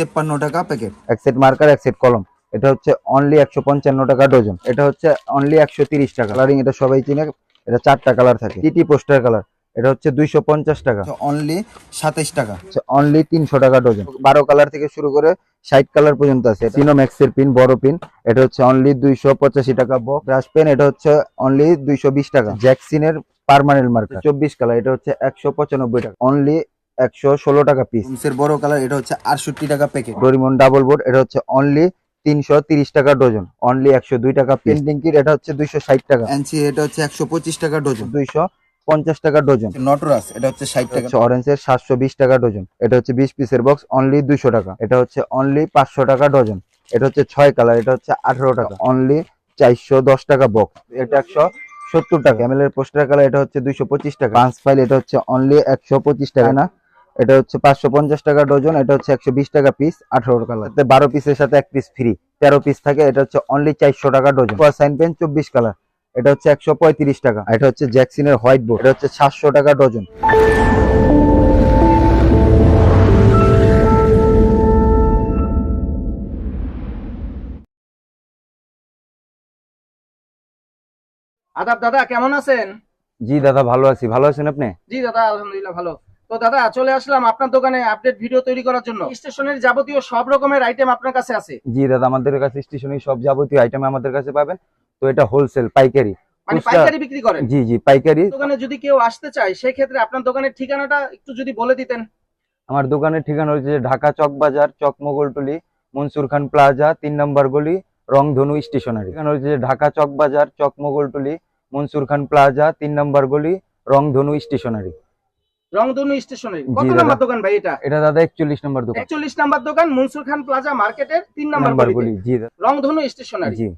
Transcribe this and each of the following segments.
তেপ্পান্ন টাকা প্যাকেট এক সেট মার্কার এক সেট কলম এটা হচ্ছে অনলি একশো পঞ্চান্ন টাকা ডজন এটা হচ্ছে অনলি একশো তিরিশ টাকা। কালারিং এটা সবাই চিনে এটা চারটা কালার থাকে। টিটি পোস্টার কালার এটা হচ্ছে দুইশো পঞ্চাশ টাকা। অনলি সাতাইশ টাকা। অনলি তিনশো টাকা ডজন বারো কালার থেকে শুরু করে ষাট কালার পর্যন্ত আছে। সিনোম্যাক্স এর পিন বড় পিন এটা হচ্ছে অনলি দুইশো পঁচাশি টাকা বক ব্রাশ পেন এটা হচ্ছে অনলি দুইশো বিশ টাকা। জ্যাকসিনের পার্মানেন্ট মার্কার চব্বিশ কালার এটা হচ্ছে একশো পঁচানব্বই টাকা। অনলি একশো ষোলো টাকা পিস ডুমসের বড় কালার এটা হচ্ছে আটষট্টি টাকা প্যাকেট ডোরিমন ডাবল বোর্ড এটা হচ্ছে অনলি তিনশো তিরিশ টাকা ডজন অনলি একশো দুই টাকা পেন্টিং কিট এটা হচ্ছে দুইশো ষাট টাকা এনসি এটা হচ্ছে একশো পঁচিশ টাকা ডজন দুইশো পঞ্চাশ টাকা ডজন নটরাস এটা হচ্ছে ষাট টাকা হচ্ছে অরেঞ্জের সাতশো বিশ টাকা ডজন এটা হচ্ছে বিশ পিসের বক্স অনলি দুইশো টাকা এটা হচ্ছে অনলি পাঁচশো টাকা ডজন এটা হচ্ছে ছয় কালার এটা হচ্ছে আঠারো টাকা অনলি চারশো দশ টাকা বক্স এটা একশো সত্তর টাকা ক্যামেলের পোস্টার কালার এটা হচ্ছে দুইশো পঁচিশ টাকা পাঁচ ফাইল এটা হচ্ছে অনলি একশো পঁচিশ টাকা না এটা হচ্ছে পাঁচশো পঞ্চাশ টাকা ডজন এটা হচ্ছে একশো বিশ টাকা পিস আঠারো কালার বারো পিসের সাথে এক পিস ফ্রি তেরো পিস থাকে এটা হচ্ছে অনলি চারশো টাকা ডজন। সাইন পেন চব্বিশ কালার এটা হচ্ছে একশো পঁয়ত্রিশ টাকা এটা হচ্ছে জ্যাকসিনের হোয়াইট বোর্ড এটা হচ্ছে সাতশো টাকা ডজন। আদাব দাদা কেমন আছেন? জি দাদা ভালো আছি। ভালো আছেন আপনি? জি দাদা আলহামদুলিল্লাহ ভালো। তো দাদা চলে আসলাম আপনার দোকানে আপডেট ভিডিও তৈরি করার জন্য। স্টেশনের যাবতীয় সব রকমের আইটেম আপনার কাছে আছে? জি দাদা আমাদের কাছে স্টেশনে সব যাবতীয় আইটেম আমাদের কাছে পাবেন। তো এটা হোলসেল পাইকারি। মানে পাইকারি বিক্রি করেন? জি জি পাইকারি। দোকানে যদি কেউ আসতে চায় সেই ক্ষেত্রে আপনার দোকানের ঠিকানাটা একটু যদি বলে দিতেন। আমার দোকানের ঠিকানা হচ্ছে ঢাকা চক বাজার চক মোগলটুলি মনসুর খান প্লাজা তিন নম্বর গলি রংধনু স্টেশনারি। ঠিকানা হচ্ছে ঢাকা চক বাজার চক মোগলটুলি মনসুর খান প্লাজা তিন নম্বর গলি রংধনু স্টেশনারি। রংধনু স্টেশনের কত নাম্বার দোকান ভাই এটা? এটা দাদা একচল্লিশ নম্বর দোকান। একচল্লিশ নাম্বার দোকান মনসুর খান প্লাজা মার্কেটের তিন নাম্বার নাম্বার গলি জি দাদা, রংধনু স্টেশনারি। জি।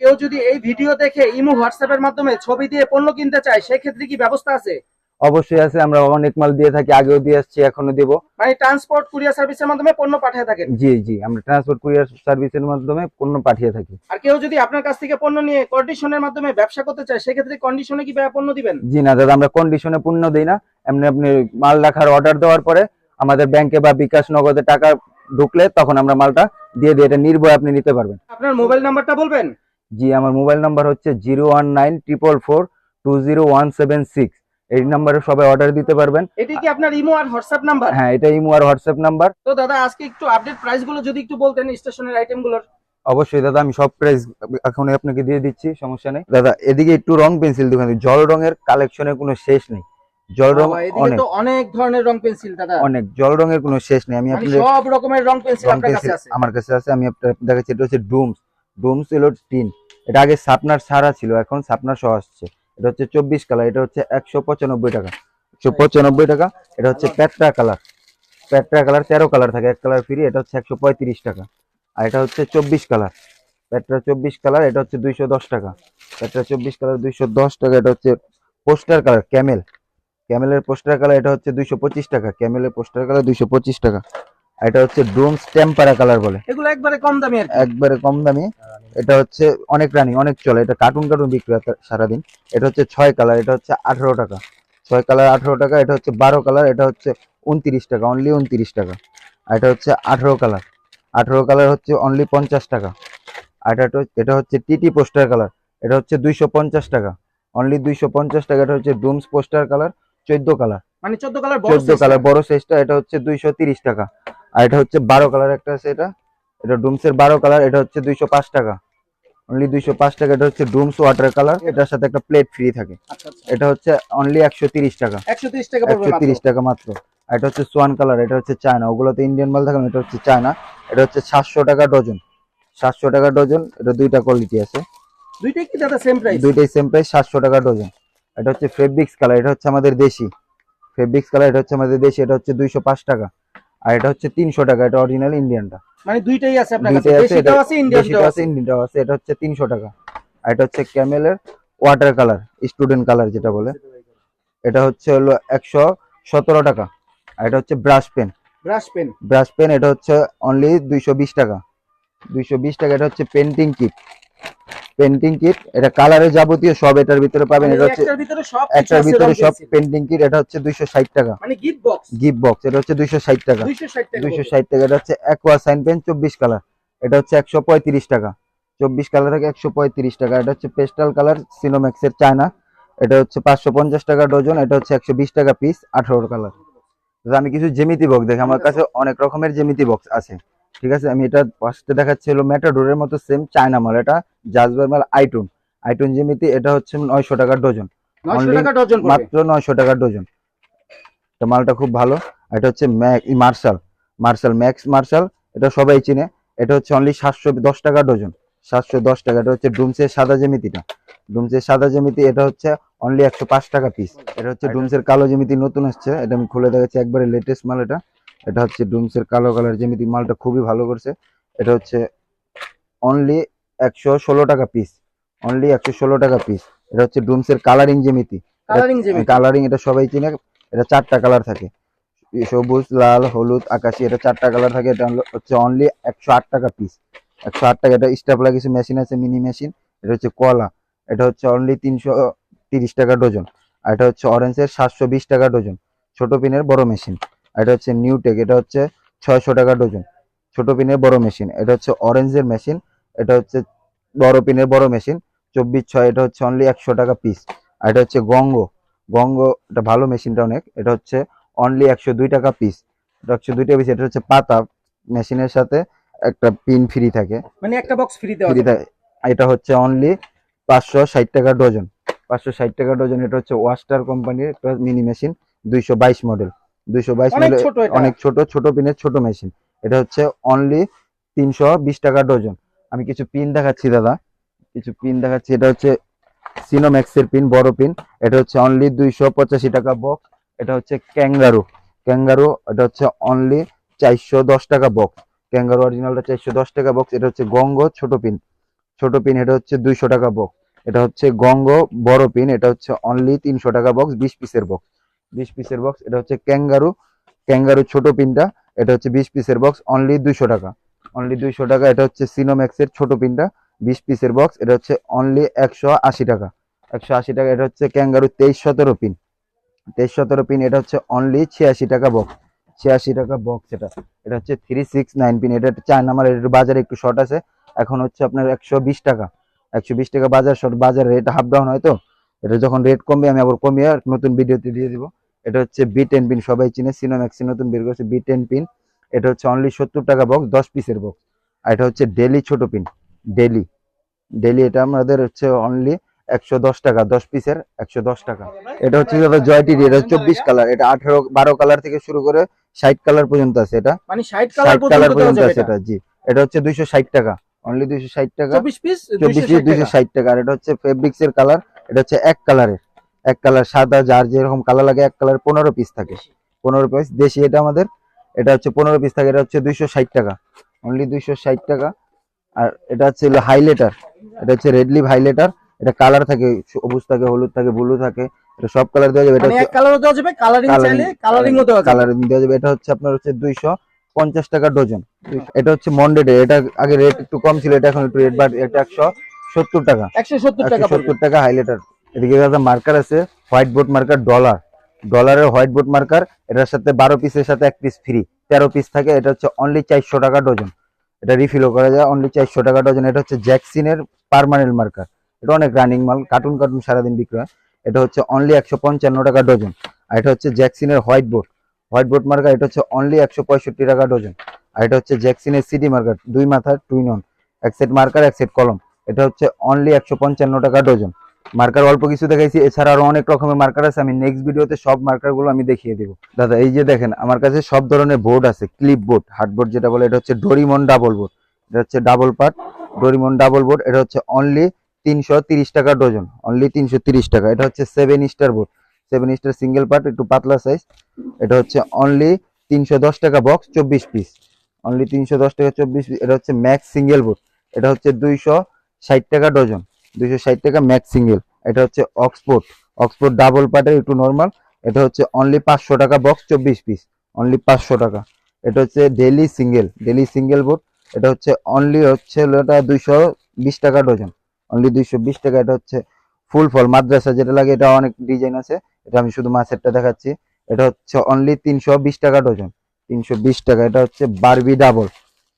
কেউ যদি এই ভিডিও দেখে ইমো হোয়াটসঅ্যাপের মাধ্যমে ছবি দিয়ে পণ্য কিনতে চায় সেই ক্ষেত্রে কি ব্যবস্থা আছে? অবশ্যই আছে আমরা অনেক মাল দিয়ে থাকি আগেও দিয়ে আসছি এখনও দেবো। মানে ট্রান্সপোর্ট কুরিয়ার সার্ভিসের মাধ্যমে পণ্য পাঠিয়ে থাকেন? জি জি আমরা ট্রান্সপোর্ট কুরিয়ার সার্ভিসের মাধ্যমে পণ্য পাঠিয়ে থাকি। আর কেউ যদি আপনার কাছ থেকে পণ্য নিয়ে কন্ডিশনের মাধ্যমে ব্যবসা করতে চায় সেক্ষেত্রে কন্ডিশনে কি পণ্য দিবেন? জি না দাদা আমরা কন্ডিশনে পণ্য দিই না। এমনি আপনি মাল রাখার অর্ডার দেওয়ার পরে আমাদের ব্যাংকে বা বিকাশ নগদে টাকা ঢুকলে তখন আমরা মালটা দিয়ে দিয়ে এটা নির্ভয় আপনি নিতে পারবেন। আপনার মোবাইল নাম্বারটা বলবেন? জি আমার মোবাইল নাম্বার হচ্ছে zero one nine triple four two zero one seven six. এই নাম্বারে সবাই অর্ডার দিতে পারবেন। এটি কি আপনার ইমো আর হোয়াটসঅ্যাপ নাম্বার হ্যাঁ এটা ইমো আর হোয়াটসঅ্যাপ নাম্বার তো দাদা আজকে একটু আপডেট প্রাইসগুলো যদি একটু বলতেন স্টেশনের আইটেমগুলোর। অবশ্যই দাদা আমি সব প্রাইস এখন আপনাকে দিয়ে দিচ্ছি সমস্যা নেই। দাদা এদিকে একটু রং পেন্সিল দোকান জল রঙের কালেকশনের কোনো শেষ নেই। জল রং অনেক। তো অনেক ধরনের রং পেন্সিল দাদা। অনেক। জল রঙের কোনো শেষ নেই। আমি মানে আপনাদের সব রকমের রং পেন্সিল আপনার কাছে আছে? আমার কাছে আছে। আমি আপনার দেখাচ্ছি এটা হচ্ছে ডুমস। ডুমস এলো টিন। এটা আগে সাপনার সারা ছিল এখন সাপনার সহ আসছে। এটা হচ্ছে চব্বিশ কালার এটা হচ্ছে একশো পঁচানব্বই টাকা। একশো পঁচানব্বই টাকা এটা হচ্ছে প্যাট্রা কালার। প্যাট্রা কালার তেরো কালার থাকে এক কালার ফ্রি এটা হচ্ছে একশো পঁয়ত্রিশ টাকা। আর এটা হচ্ছে চব্বিশ কালার। প্যাট্রা চব্বিশ কালার এটা হচ্ছে দুইশো দশ টাকা। প্যাট্রা চব্বিশ কালার দুইশো দশ টাকা এটা হচ্ছে পোস্টার কালার ক্যামেল। ক্যামেলের পোস্টার কালার এটা হচ্ছে দুইশো পঁচিশ টাকা ক্যামেলের পোস্টার কালার দুইশো পঁচিশ টাকা এটা হচ্ছে ড্রোমস টেম্পারা কালার বলে এগুলো একবারে কম দামি আর একবারে কম দামি এটা হচ্ছে অনেক রানি অনেক চলে এটা কার্টুন কার্টুন বিক্রি হয় সারাদিন এটা হচ্ছে ছয় কালার এটা হচ্ছে আঠারো টাকা ছয় কালার আঠারো টাকা এটা হচ্ছে বারো কালার এটা হচ্ছে উনত্রিশ টাকা অনলি উনত্রিশ টাকা আর এটা হচ্ছে আঠারো কালার আঠারো কালার হচ্ছে অনলি পঞ্চাশ টাকা আর এটা এটা হচ্ছে টিটি পোস্টার কালার এটা হচ্ছে দুইশো পঞ্চাশ টাকা অনলি দুইশো পঞ্চাশ টাকা এটা হচ্ছে ডুমস পোস্টার কালার চোদ্দ কালার। মানে চোদ্দ কালার চোদ্দ কালার বড় সাইজটা এটা হচ্ছে দুইশো তিরিশ টাকা। আর এটা হচ্ছে বারো কালার একটা আছে এটা। এটা ডুমসের বারো কালার এটা হচ্ছে দুইশো পাঁচ টাকা। অনলি দুইশো পাঁচ টাকা এটা হচ্ছে ডুমস ওয়াটার কালার। এটার সাথে একটা প্লেট ফ্রি থাকে। আচ্ছা আচ্ছা। এটা হচ্ছে অনলি একশো তিরিশ টাকা। একশো তিরিশ টাকা একশো তিরিশ টাকা মাত্র। আর এটা হচ্ছে সোয়ান কালার এটা হচ্ছে চায়না। ওগুলোতে ইন্ডিয়ান মাল থাকে এটা হচ্ছে চায়না। এটা হচ্ছে সাতশো টাকা ডজন। সাতশো টাকা ডজন এটা দুইটা কোয়ালিটি আছে। দুইটাই কি দাদা সেম প্রাইস দুইটাই সেম প্রাইস সাতশো টাকা ডজন। এটা হচ্ছে ফেব্রিক্স কালার এটা হচ্ছে আমাদের দেশি ফেব্রিক্স কালার এটা হচ্ছে আমাদের দেশি এটা হচ্ছে দুইশো পাঁচ টাকা আর এটা হচ্ছে তিনশো টাকা এটা অরিজিনাল ইন্ডিয়ানটা মানে দুইটাই আছে আপনার কাছে দেশিটাও আছে ইন্ডিয়ানটাও আছে আছে ইন্ডিয়ানটাও আছে এটা হচ্ছে তিনশো টাকা আর এটা হচ্ছে ক্যামেলের ওয়াটার কালার স্টুডেন্ট কালার যেটা বলে এটা হচ্ছে হলো একশো সতেরো টাকা আর এটা হচ্ছে brush pen brush pen brush pen এটা হচ্ছে অনলি দুইশো বিশ টাকা দুইশো বিশ টাকা এটা হচ্ছে পেন্টিং কিট পেন্টিং কিট এটা কালারের যাবতীয় সব এটার ভিতরে পাবেন মানে এটা হচ্ছে একটার ভিতরে সব। পেন্টিং কিট এটা হচ্ছে দুইশো ষাট টাকা। মানে গিফট বক্স। গিফট বক্স এটা হচ্ছে দুইশো ষাট টাকা। 260 টাকা দুইশো ষাট টাকা এটা হচ্ছে অ্যাকোয়া সাইন পেন চব্বিশ কালার। এটা হচ্ছে একশো পঁয়ত্রিশ টাকা। চব্বিশ কালার থেকে একশো পঁয়ত্রিশ টাকা। এটা হচ্ছে পেস্টাল কালার সিনোম্যাক্সের চায়না। এটা হচ্ছে পাঁচশো পঞ্চাশ টাকা ডজন এটা হচ্ছে একশো বিশ টাকা পিস আঠারো কালার। আমি কিছু জেমিতি বক্স দেখি আমার কাছে অনেক রকমের জেমিতি বক্স আছে। ঠিক আছে? আমি এটা ফার্স্টে দেখাচ্ছি হলো ম্যাটাডোরের মতো সেম চায়না মাল। এটা জাজবার মাল আইটুন আইটুন জেমিতি এটা হচ্ছে নয়শো টাকা ডজন 900 only টাকা ডজন পড়বে। মাত্র নয়শো টাকা ডজন এটা মালটা খুব ভালো। এটা হচ্ছে মার্শাল মার্শাল ম্যাক্স মার্শাল এটা সবাই চিনে। এটা হচ্ছে অনলি সাতশো দশ টাকা ডজন সাতশো দশ টাকা এটা হচ্ছে ডুমসের সাদা জ্যামিতিটা। ডুমসের সাদা জ্যামিতি এটা হচ্ছে অনলি একশো পাঁচ টাকা পিস এটা হচ্ছে ডুমসের কালো জ্যামিতি নতুন আসছে। এটা আমি খুলে দেখাচ্ছি একবারে লেটেস্ট মাল এটা। এটা হচ্ছে ডুমসের কালো কালার জ্যামিতি মালটা খুবই ভালো করছে। এটা হচ্ছে অনলি একশো ষোলো টাকা পিস অনলি একশো ষোলো টাকা পিস এটা হচ্ছে ডুমসের কালারিং জ্যামিতি কালারিং এটা সবাই চিনে এটা চারটা কালার থাকে। সবুজ লাল হলুদ আকাশি এটা চারটা কালার থাকে। এটা হচ্ছে অনলি একশো আট টাকা পিস একশো আট টাকা এটা স্টাপলা কিছু মেশিন আছে মিনি মেশিন এটা হচ্ছে কলা। এটা হচ্ছে অনলি তিনশো তিরিশ টাকা ডজন আর এটা হচ্ছে অরেঞ্জের সাতশো বিশ টাকা ডজন ছোট পিনের বড় মেশিন এটা হচ্ছে নিউটেক এটা হচ্ছে ছয়শো টাকা ডজন ছোট পিনের বড় মেশিন এটা হচ্ছে অরেঞ্জের মেশিন এটা হচ্ছে বড় পিনের বড় মেশিন চব্বিশ ছয় এটা হচ্ছে অনলি একশো টাকা পিস আর এটা হচ্ছে গঙ্গ গঙ্গ এটা ভালো মেশিনটা অনেক এটা হচ্ছে অনলি একশো দুই টাকা পিস এটা একশো দুইটা পিস এটা হচ্ছে পাতা মেশিনের সাথে একটা পিন ফ্রি থাকে মানে একটা বক্স ফ্রি দেওয়া ফ্রি থাকে এটা হচ্ছে অনলি পাঁচশো ষাট টাকা ডজন পাঁচশো ষাট টাকা ডজন এটা হচ্ছে ওয়াস্টার কোম্পানির একটা মিনি মেশিন দুইশো বাইশ মডেল দুইশো বাইশ অনেক ছোট ছোট পিনের ছোট মেশিন এটা হচ্ছে অনলি তিনশো বিশ টাকা ডজন আমি কিছু পিন দেখাচ্ছি দাদা। কিছু পিন দেখাচ্ছি। এটা হচ্ছে সিনোম্যাক্সের পিন বড় পিন এটা হচ্ছে অনলি দুইশো পঁচাশি টাকা বক্স এটা হচ্ছে ক্যাঙ্গারু ক্যাঙ্গারু এটা হচ্ছে অনলি চারশো দশ টাকা বক্স ক্যাঙ্গারু অরিজিনালটা চারশো দশ টাকা বক্স এটা হচ্ছে গঙ্গ ছোট পিন ছোট পিন এটা হচ্ছে দুইশো টাকা বক্স এটা হচ্ছে গঙ্গ বড় পিন এটা হচ্ছে অনলি তিনশো টাকা বক্স বিশ পিসের বক্স বিশ পিসের বক্স এটা হচ্ছে ক্যাঙ্গারু ক্যাঙ্গারু ছোট পিনটা, এটা হচ্ছে বিশ পিসের বক্স অনলি দুইশো টাকা। অনলি দুইশো টাকা, এটা হচ্ছে সিনোম্যাক্সের ছোট পিনটা, বিশ পিসের বক্স এটা হচ্ছে অনলি একশো আশি টাকা। একশো আশি টাকা, এটা হচ্ছে ক্যাঙ্গারু তেইশ সতেরো পিন। তেইশ সতেরো পিন, এটা হচ্ছে অনলি ছিয়াশি টাকা বক্স ছিয়াশি টাকা বক্স এটা। এটা হচ্ছে থ্রি সিক্স নাইন পিন, এটা চায়না আমার এটা বাজারে একটু শর্ট আছে। এখন হচ্ছে আপনার একশো বিশ টাকা। একশো বিশ টাকা বাজার শর্ট বাজার রেট হাফ ডাউন হয় তো? এটা যখন রেট কমবে, আমি আবার কমিয়ে নতুন ভিডিওতে দিয়ে দিব। এটা হচ্ছে বি টেন পিন সবাই চিনে সিনোম্যাক্সি নতুন বের করেছে বি টেন পিন এটা হচ্ছে অনলি সত্তর টাকা বক্স দশ পিসের বক্স আর এটা হচ্ছে ডেলি ছোট পিন ডেলি ডেলি এটা আমাদের হচ্ছে অনলি একশো দশ টাকা দশ পিসের একশো দশ টাকা। এটা হচ্ছে জয়টি এটা চব্বিশ কালার এটা আঠারো বারো কালার থেকে শুরু করে ষাট কালার পর্যন্ত আছে এটা। মানে 60 কালার ষাট কালার পর্যন্ত আছে এটা জি। এটা হচ্ছে দুইশো ষাট টাকা অনলি দুইশো ষাট টাকা। 24 পিস চব্বিশ পিস দুইশো ষাট টাকা। আর এটা হচ্ছে ফেব্রিক্স এর কালার এটা হচ্ছে এক কালারের এক কালার সাদা যার যেরকম কালার লাগে এক কালার পনেরো পিস থাকে। পনেরো পিস দেশি এটা আমাদের এটা হচ্ছে পনেরো পিস থাকে এটা হচ্ছে দুইশো ষাট টাকা। অনলি দুইশো ষাট টাকা। আর এটা হচ্ছে হাইলাইটার এটা হচ্ছে রেড লিভ হাইলাইটার এটা কালার থাকে সবুজ থাকে হলুদ থাকে ব্লু থাকে এটা সব কালার দেওয়া যাবে। এটা মানে এক কালারও দেওয়া যাবে কালারিং চাইলে কালারিংও দেওয়া যাবে। কালার দেওয়া যাবে। এটা হচ্ছে আপনার হচ্ছে দুইশো পঞ্চাশ টাকা ডজন এটা হচ্ছে মন্ডেডে এটা আগে রেট একটু কম ছিল এটা এখন একটু রেট বাড় এটা একশো সত্তর টাকা। 170 টাকা সত্তর টাকা হাইলাইটার এদিকে দাদা মার্কার আছে হোয়াইট বোর্ড মার্কার ডলার ডলারের হোয়াইট বোর্ড মার্কার এটার সাথে বারো পিসের সাথে এক পিস ফ্রি তেরো পিস থাকে, এটা হচ্ছে অনলি চারশো টাকা ডজন এটা রিফিলও করা যায় অনলি চারশো টাকা ডজন এটা হচ্ছে জ্যাকসিনের পার্মানেন্ট মার্কার এটা অনেক রানিং মাল কার্টুন কার্টুন সারাদিন বিক্রি হয়। এটা হচ্ছে অনলি একশো পঞ্চান্ন টাকা ডজন আর এটা হচ্ছে জ্যাকসিনের white board white board marker এটা হচ্ছে অনলি একশো পঁয়ষট্টি টাকা ডজন আর এটা হচ্ছে জ্যাকসিনের সিডি মার্কার দুই মাথার টুইন অন এক সেট মার্কার এক সেট কলম এটা হচ্ছে অনলি একশো পঞ্চান্ন টাকা ডজন মার্কার অল্প কিছু দেখাইছি, এছাড়া আরও অনেক রকমের মার্কার আছে, আমি নেক্সট ভিডিওতে সব মার্কারগুলো আমি দেখিয়ে দিব। দাদা, এই যে দেখেন, আমার কাছে সব ধরনের বোর্ড আছে ক্লিপ বোর্ড হার্ড বোর্ড যেটা বলে, এটা হচ্ছে ডোরিমন ডাবল বোর্ড এটা হচ্ছে double part Doraemon double board এটা হচ্ছে অনলি তিনশো টাকা ডজন অনলি তিনশো টাকা, এটা হচ্ছে seven star board seven star single part একটু পাতলা সাইজ এটা হচ্ছে অনলি তিনশো দশ টাকা বক্স চব্বিশ পিস অনলি তিনশো দশ টাকা, চব্বিশ পিস এটা হচ্ছে ম্যাক্স সিঙ্গেল বোর্ড এটা হচ্ছে দুইশো ষাট টাকা ডজন দুইশো ষাট টাকা ম্যাক্স সিঙ্গেল। এটা হচ্ছে অক্সফোর্ড। অক্সফোর্ড ডাবল পার্টের একটু নর্মাল। এটা হচ্ছে অনলি পাঁচশো টাকা বক্স, চব্বিশ পিস। অনলি পাঁচশো টাকা। এটা হচ্ছে Deli single. Deli single board. এটা হচ্ছে অনলি হচ্ছে এটা দুইশো বিশ টাকা ডজন। অনলি দুইশো বিশ টাকা। এটা হচ্ছে ফুল ফল, মাদ্রাসা যেটা লাগে, এটা অনেক ডিজাইন আছে। এটা আমি শুধু মাছেরটা দেখাচ্ছি। এটা হচ্ছে অনলি তিনশো বিশ টাকা ডজন। তিনশো বিশ টাকা। এটা হচ্ছে বারবি ডাবল।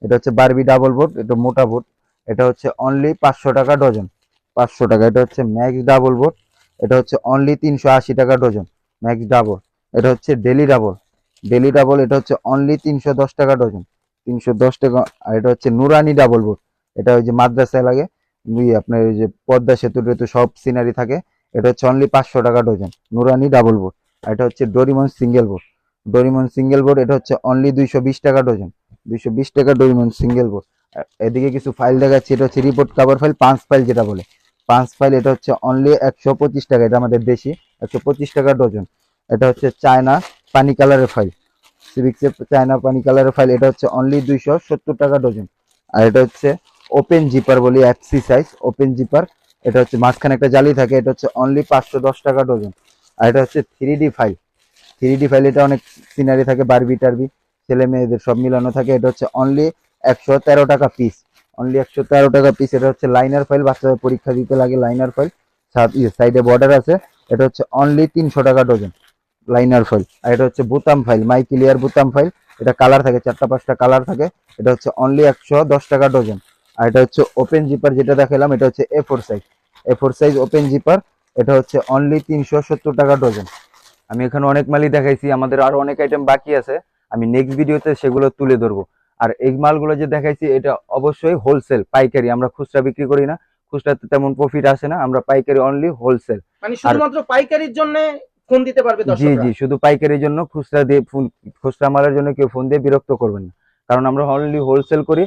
এটা হচ্ছে বারবি ডাবল বোর্ড। এটা মোটা বোর্ড। এটা হচ্ছে অনলি পাঁচশো টাকা ডজন। পাঁচশো টাকা। এটা হচ্ছে ম্যাক্স ডাবল বোর্ড। এটা হচ্ছে অনলি তিনশো আশি টাকা ডজন। Max double. এটা হচ্ছে ডেলি ডাবল। ডেলি ডাবল, এটা হচ্ছে অনলি তিনশো দশ টাকা ডজন। তিনশো দশ টাকা, আর এটা হচ্ছে নুরানি ডাবল বোর্ড। এটা ওই যে মাদ্রাসায় লাগে আপনার ওই যে পদ্মা সেতু টেতু সব সিনারি থাকে। এটা হচ্ছে অনলি পাঁচশো টাকা ডজন, নুরানি ডাবল বোর্ড। আর এটা হচ্ছে Doraemon single board. Doraemon single board, এটা হচ্ছে অনলি দুইশো বিশ টাকা ডজন। দুইশো বিশ টাকা ডোরিমন সিঙ্গেল বোর্ড। এদিকে কিছু ফাইল দেখাচ্ছি, এটা হচ্ছে রিপোর্ট কাভার ফাইল পাঁচ ফাইল যেটা বলে। পাঁচ ফাইল এটা হচ্ছে অনলি একশো পঁচিশ টাকা, এটা আমাদের দেশি, একশো পঁচিশ টাকা ডজন এটা হচ্ছে চায়না পানি কালারের ফাইল সিভিক্সের চায়না পানি কালারের ফাইল এটা হচ্ছে অনলি দুইশো সত্তর টাকা ডজন আর এটা হচ্ছে ওপেন জিপার বলি এফসি সাইজ ওপেন জিপার এটা হচ্ছে মাঝখানে একটা জালি থাকে, এটা হচ্ছে অনলি পাঁচশো দশ টাকা ডজন আর এটা হচ্ছে three D file three D file এটা অনেক সিনারি থাকে বারবি টারবি ছেলে মেয়েদের সব মিলানো থাকে। এটা হচ্ছে অনলি একশো তেরো টাকা পিস অনলি একশো তেরো টাকা পিস এটা হচ্ছে লাইনার ফাইল বাচ্চাদের পরীক্ষা দিতে লাগে লাইনার ফাইল সাইডে বর্ডার আছে। এটা হচ্ছে অনলি তিনশো টাকা ডজন লাইনার ফাইল আর এটা হচ্ছে বুতাম ফাইল মাই ক্লিয়ার বুতাম ফাইল এটা কালার থাকে, চারটা পাঁচটা কালার থাকে। এটা হচ্ছে অনলি একশো দশ টাকা ডজন আর এটা হচ্ছে ওপেন জিপার যেটা দেখালাম, এটা হচ্ছে A four size A four size open zipper এটা হচ্ছে অনলি তিনশো সত্তর টাকা ডজন আমি এখানে অনেক মালই দেখাইছি, আমাদের আরও অনেক আইটেম বাকি আছে। আমি নেক্সট ভিডিওতে সেগুলো তুলে ধরবো। আর এই মালগুলো যে দেখাইছি এটা অবশ্যই হোলসেল পাইকারি আমরা খুচরা বিক্রি করি না। খুচরাতে তেমন প্রফিট আসে না আমরা পাইকারি অনলি হোলসেল মানে শুধুমাত্র পাইকারির জন্য ফোন দিতে পারবে জি জি শুধু পাইকারির জন্য খুচরা দিয়ে ফোন খুচরা মালের জন্য কেউ ফোন দিয়ে বিরক্ত করবেন না। কারণ আমরা অনলি হোলসেল করি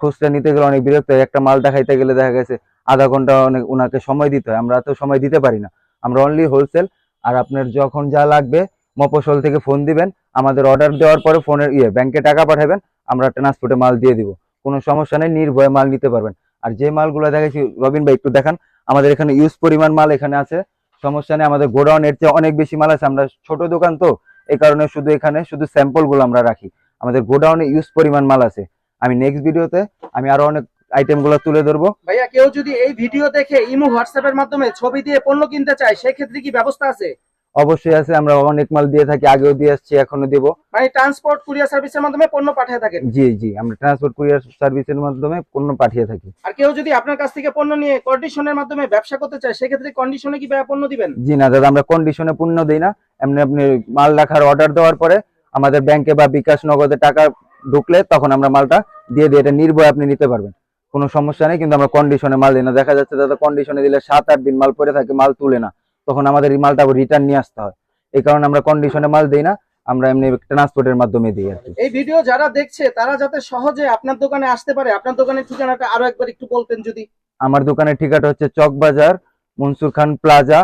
খুচরা নিতে গেলে অনেক বিরক্ত হয়। একটা মাল দেখাইতে গেলে দেখা গেছে আধা ঘণ্টা অনেক ওনাকে সময় দিতে হয়। আমরা এত সময় দিতে পারি না। আমরা অনলি হোলসেল আর আপনার যখন যা লাগবে মফসল থেকে ফোন দিবেন। আমাদের অর্ডার দেওয়ার পরে ফোনের ইয়ে ব্যাংকে টাকা পাঠাবেন। আমরা ট্রান্সপোর্টে মাল দিয়ে দিব। কোনো সমস্যা নেই, নির্ভয়ে মাল নিতে পারবেন। আর যে মালগুলো দেখাচ্ছি রবিন ভাই একটু দেখান। আমাদের এখানে ইউজ পরিমাণ মাল এখানে আছে। সমস্যা নেই, আমাদের গোডাউনের চেয়ে অনেক বেশি মাল আছে। আমরা ছোট দোকান তো এই কারণে শুধু এখানে, শুধু স্যাম্পলগুলো আমরা রাখি। আমাদের গোডাউনে ইউজ পরিমাণ মাল আছে। আমি নেক্সট ভিডিওতে আমি আরও অনেক আইটেমগুলো তুলে ধরবো। ভাইয়া, কেউ যদি এই ভিডিও দেখে ইমো হোয়াটসঅ্যাপ এর মাধ্যমে ছবি দিয়ে পণ্য কিনতে চায়, সেক্ষেত্রে কি ব্যবস্থা আছে? অবশ্যই আছে আমরা অনেক মাল দিয়ে থাকি আগেও দিয়ে আসছি এখনও দিব। মানে ট্রান্সপোর্ট কুরিয়ার সার্ভিসের মাধ্যমে পণ্য পাঠিয়ে থাকেন? জি জি আমরা ট্রান্সপোর্ট কুরিয়ার সার্ভিসের মাধ্যমে পণ্য পাঠিয়ে থাকি। আর কেউ যদি আপনার কাছ থেকে পণ্য নিয়ে কন্ডিশনের মাধ্যমে ব্যবসা করতে চায় সেক্ষেত্রে কন্ডিশনে কি পণ্য দিবেন? জি না দাদা আমরা কন্ডিশনে পূর্ণ দিই না। এমনি আপনি মাল রাখার অর্ডার দেওয়ার পরে আমাদের ব্যাংকে বা বিকাশ নগদে টাকা ঢুকলে তখন আমরা মালটা দিয়ে দিয়ে এটা নির্ভয় আপনি নিতে পারবেন। কোনো সমস্যা নেই কিন্তু আমরা কন্ডিশনে মাল দিই না। দেখা যাচ্ছে দাদা কন্ডিশনে দিলে সাত আট দিন মাল পরে থাকে মাল তুলে না। তখন আমাদের এই মালটা রিটার্ন নিয়ে আসতে হয়। এই কারণে আমরা কন্ডিশনে মাল দিই না আমরা এমনি ট্রান্সপোর্টের মাধ্যমে দিই আর এই ভিডিও যারা দেখছে তারা যাতে সহজে আপনার দোকানে আসতে পারে আপনার দোকানের ঠিকানাটা আরও একবার একটু বলতেন যদি। আমার দোকানের ঠিকানা হচ্ছে চকবাজার মনসুর খান প্লাজা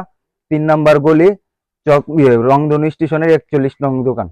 তিন নাম্বার গলি চক ইয়ে, রংধনু স্টেশনের একচল্লিশ নং দোকান।